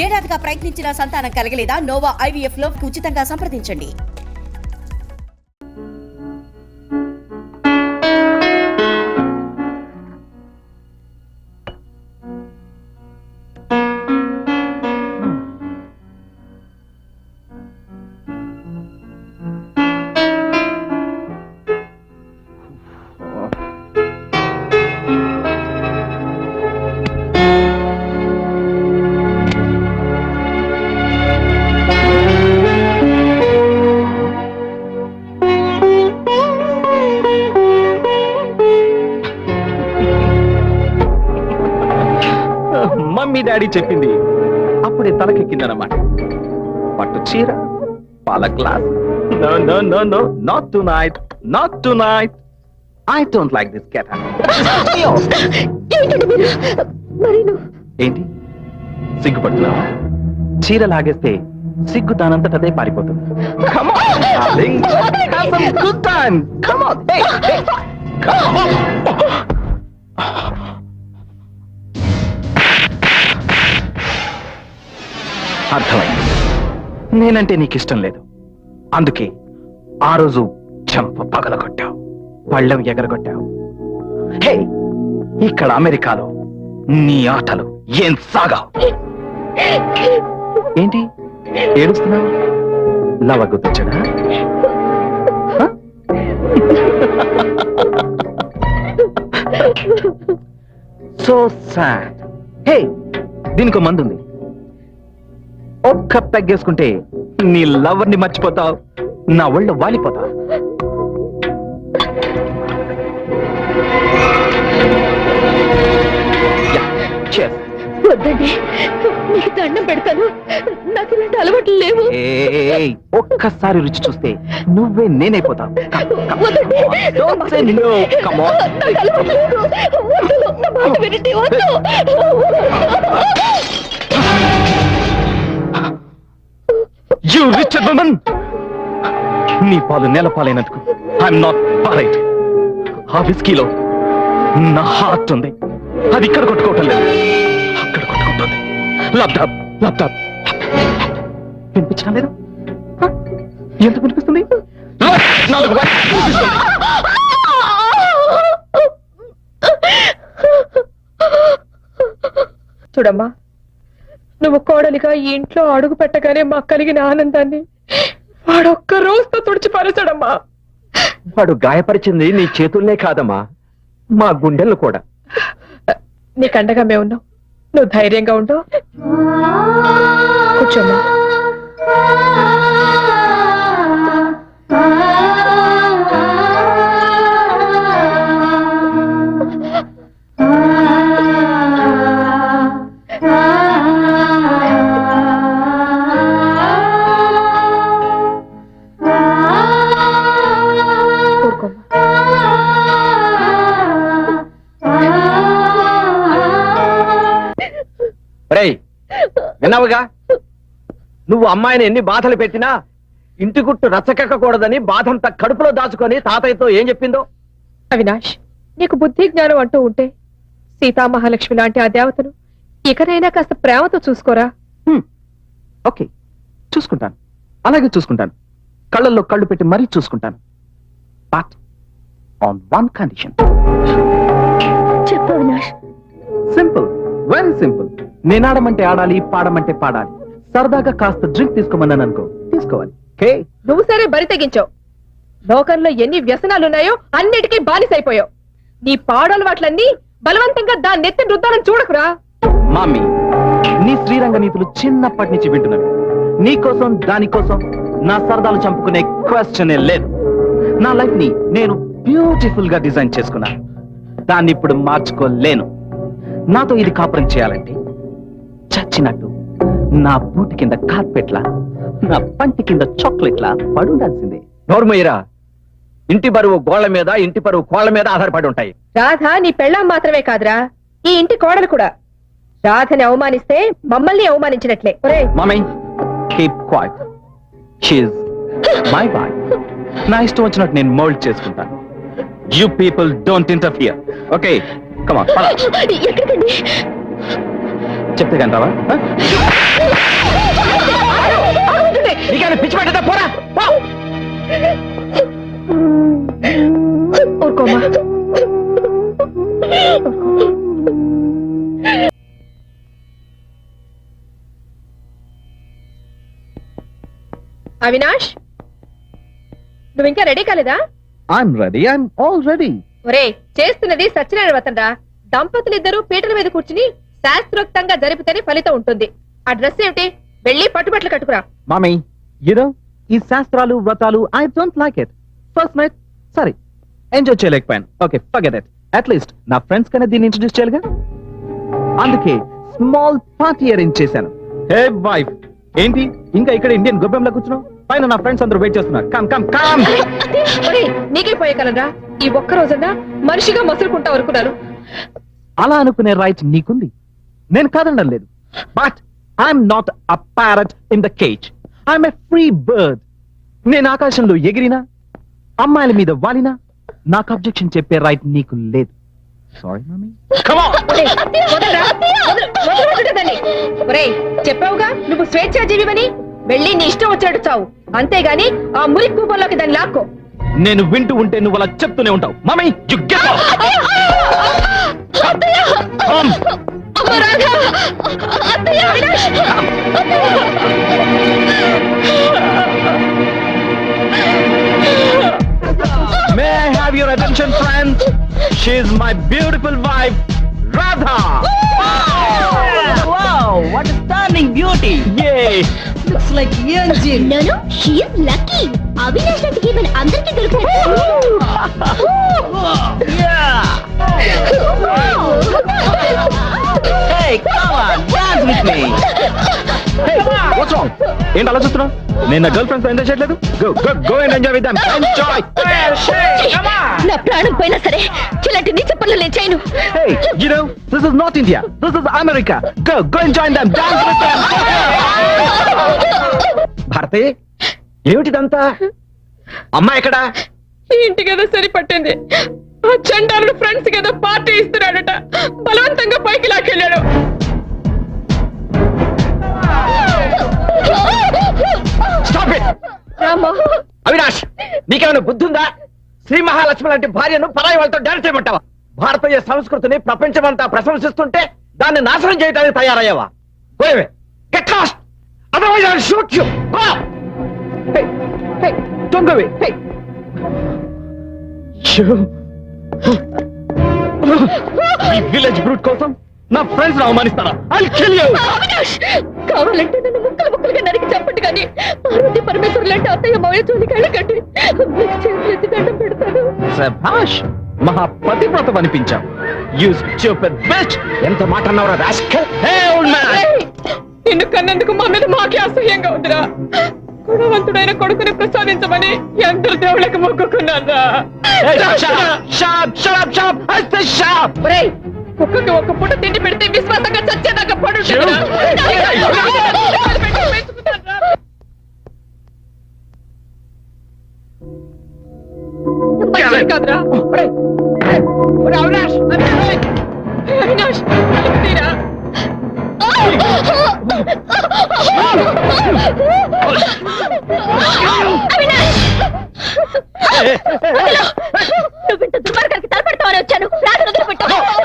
ఏడాదిగా ప్రయత్నించిన సంతానం కలగలేదా నోవా ఐవీఎఫ్లో ఉచితంగా సంప్రదించండి. డాడీ చెప్పింది. అప్పుడే తలకెక్కిందన్నమాట పట్టు చీర పాల glass. No no no no. Not tonight not tonight I don't like this కెట్ ఏంటి? సిగ్గుపడుతున్నావా? చీర లాగేస్తే సిగ్గు దానంతట అదే పారిపోతుంది on. Come on. Hey, hey. Come on. అర్థమైంది. నేనంటే నీకు ఇష్టం లేదు. అందుకే ఆ రోజు చెంప పగలగొట్టావు పళ్ళం ఎగరగొట్టావు. హే ఇక్కడ అమెరికాలో నీ ఆటలు ఏం సాగావు? ఏంటి? ఏడుస్తున్నావు? లవ గుర్తొచ్చడా? సో సాడ్ హే దీనికి మందు మందుంది. ఒక్క పెగ్గేసుకుంటే నీ లవర్ని మర్చిపోతావు నా ఒళ్ళు వాలిపోతావు. వద్దండి దండం పెడతాను. నాకు ఇలాంటి అలవాట్లు లేవు. ఒక్కసారి రుచి చూస్తే నువ్వే నేనైపోతావు. యు రిచ్ వుమన్ నీ పాలు నేల పాలైనందుకు ఐఎమ్ నాట్ పాలైట్ ఆ విస్కీలో నా హార్ట్ ఉంది. అది ఇక్కడ కొట్టుకోవటం లేదు. అక్కడ కొట్టుకుంటుంది. లాప్టాప్ లాప్టాప్ వినిపించడం లేదు. ఎందుకు వినిపిస్తుంది? నాలుగు చూడమ్మా. నువ్వు కోడలిగా ఈ ఇంట్లో అడుగు పెట్టగానే మాకు కలిగిన ఆనందాన్ని వాడొక్క రోజుతో తుడిచి పారేశాడమ్మా వాడు గాయపరిచింది నీ చేతుల్నే కాదమ్మా మా గుండెలు కూడా. నీకు అండగా మేము ఉన్నాం. నువ్వు ధైర్యంగా ఉండు. కూర్చోమ్మా. విన్నావుగా నువ్వు అమ్మాయిని ఎన్ని బాధలు పెట్టినా ఇంటి గుట్టు రచ్చకెక్కకూడదని బాధంతా కడుపులో దాచుకొని తాతయ్యతో ఏం చెప్పిందో? అవినాష్ నీకు బుద్ధి జ్ఞానం అంటూ ఉంటే సీతామహాలక్ష్మి లాంటి ఆ దేవతను ఇకనైనా కాస్త ప్రేమతో చూసుకోరా? ఓకే. చూసుకుంటాను. అలాగే చూసుకుంటాను. కళ్ళల్లో కళ్ళు పెట్టి మరీ చూసుకుంటాను. బట్ ఆన్ వన్ కండిషన్ చెప్పు అవినాష్. సింపుల్ వెరీ సింపుల్ నేను ఆడమంటే ఆడాలి పాడమంటే పాడాలి. సరదాగా కాస్త డ్రింక్ తీసుకోమన్నాను అనుకో తీసుకోవాలి. నువ్వు సరే బరి తెగించావు. లోకంలో ఎన్ని వ్యసనాలున్నాయో అన్నిటికీ బానిసైపోయావు. నీ పాడలవాట్లన్నీ బలవంతంగా దాన్ని నెత్తి రుద్దాలని చూడకురా. మామీ నీ శ్రీరంగ నీతులు చిన్నప్పటి నుంచి వింటున్నాను నీకోసం దానికోసం నా సరదాలు చంపుకునే క్వశ్చనే లేదు. నా లైఫ్ని నేను బ్యూటిఫుల్గా డిజైన్ చేసుకున్నా దాన్ని ఇప్పుడు మార్చుకోలేను. నాతో ఇది కాపురం చేయాలంటే చచ్చినట్టు. నా బూటి కింద కార్పెట్లా నా పంటి కింద చాక్లెట్లా పడుండాల్సిందే. నోర్మయ్యరా ఇంటి బరువు గోళ్ళ మీద ఇంటి బరువు కోళ్ళ మీద ఆధారపడి ఉంటాయి. రాధ నీ పెళ్ళాం మాత్రమే కాదురా. ఈ ఇంటి కోడలు కూడా. రాధని అవమానిస్తే మమ్మల్ని అవమానించినట్లే. ఒరేయ్. Mummy keep quiet she's my boy నా ఇష్టం వచ్చినట్టు నేను మోల్డ్ చేసుకుంటాను. You people don't interfere okay కమా ఎక్కడికండి? చెప్తే కంటావా పిచ్చి పెట్టదా పోరా అవినాష్ నువ్వు ఇంకా రెడీ కాలేదా? I'm ready I'm all ready ఒరే చేస్తున్నది సత్యనారాయణ వతండా దంపతులు ఇద్దరు పీటల మీద కూర్చుని శాస్త్రోక్తంగా జరిపితేనే ఫలితం ఉంటుంది. ఆ డ్రెస్ ఏమిటి? వెళ్ళి పట్టుబట్టలు కట్టుకురా. మమ్మీ యూనో ఈ శాస్త్రాలు వ్రతాలు I don't like it first night సరే ఎంజాయ్ చేయలేకపోయాను. Okay forget it at least నా ఫ్రెండ్స్ కన్నా దీన్ని ఇంట్రడ్యూస్ చేయాలిగా? అందుకే స్మాల్ పార్టీ అరేంజ్ చేశాను. హే వైఫ్ ఏంటి? ఇంకా ఇక్కడ ఇండియన్ గొబ్బెంలో కూర్చున్నావు? పైన నా ఫ్రెండ్స్ అందరూ వెయిట్ చేస్తున్నారు. కమ్ కమ్ కమ్ ఒరేయ్, నీకే పోయే కలరా? ఈ ఒక్క రోజన్నా మనిషిగా మసులుకుంటా అనుకున్నాను అలా అనుకునే రైట్ నీకుంది. నేను కాదనడం లేదు. But I'm not a parrot in the cage I'm a free bird నేను ఆకాశంలో ఎగిరినా అమ్మాయిల మీద వాలినా నాకు అబ్జెక్షన్ చెప్పే రైట్ నీకు లేదు. సారీ మమ్మీ చెప్పావుగా? నువ్వు స్వేచ్ఛాజీవివని? వెళ్ళి నీ ఇష్టం వచ్చినట్టు చావు. అంతేగాని ఆ మురి కూపంలోకి దాన్ని లాక్కో. నేను వింటూ ఉంటే నువ్వు అలా చెప్తూనే ఉంటావు. Mummy May I have your attention, friends? She's my beautiful wife, Radha. Wow, what a stunning beauty. Yay! Looks like angel. నోను షీఈ్ లక్కీ అవినాష్ లాంటి మన అందరికీ దొరుకుతాడు Hey, come on, dance with me. Hey, what's wrong? ఏంటి అలా చూస్తున్నావు నేను నా గర్ల్ ఫ్రెండ్స్ ఎంజాయ్ చేయట్లేదు go go go and enjoy with them enjoy నా ప్రాణం పోయినా సరే ఇలాంటి నీచ పనులు నేను చేయను Hey, you know, this is not India. This is America. Go, go and join them. Dance with them. Bharati ఏమిటిదంతా అమ్మాయి ఎక్కడా ఇంటి కదా సరిపట్టింది ఆ చండాలుడు ఫ్రెండ్స్ కదా పార్టీ ఇస్తున్నాడట. బలవంతంగా పైకి లాకెళ్ళాడు స్టాప్ ఇట్ రామ్మా అవినాష్ నీకేమైనా బుద్ధి ఉందా శ్రీ మహాలక్ష్మి లాంటి భార్యను పరాయి వాళ్ళతో డాన్స్ చేయమంటావా? భారతీయ సంస్కృతిని ప్రపంచమంతా ప్రశంసిస్తుంటే దాన్ని నాశనం చేయడానికి తయారయ్యావా? Go away get lost otherwise I shoot you go hey hey don't go away hey ఈ విలేజ్ బ్రూట్ కోసం నా friends అవమానిస్తారా? I kill you Avinash! కావాలంటే నన్ను ముక్కలు ముక్కలుగా నరికి చెప్పండి కానీ పార్వతి పరమేశ్వరు లాంటి అత్తయ్య మౌయ జోలికి వెళ్ళకండి. మీకు చేతులెత్తి దండం పెడతాను సభాష్ మహా పతివ్రతం అనిపించావు. యూ స్టూపిడ్ బిచ్ ఎంత మాట అన్నవరా రాస్కల్ హే ఓల్డ్ మ్యాన్! నిన్ను కన్నందుకు మా మీద మాకే అసహ్యంగా ఉందిరా. గుణవంతుడైన కొడుకుని ప్రసాదించమని ఎందరు దేవులకు మొక్కుకున్నానా. కుక్కకి ఒక పూట తిండి పెడితే విశ్వాసంగా చచ్చేదాకా పడు కాదురా. అవినాష్ అవినాష్ తీరా. నువ్వు ఇంత దుర్మార్గానికి తలపెడతామని వచ్చాను. రాదు వదిలిపెట్టావు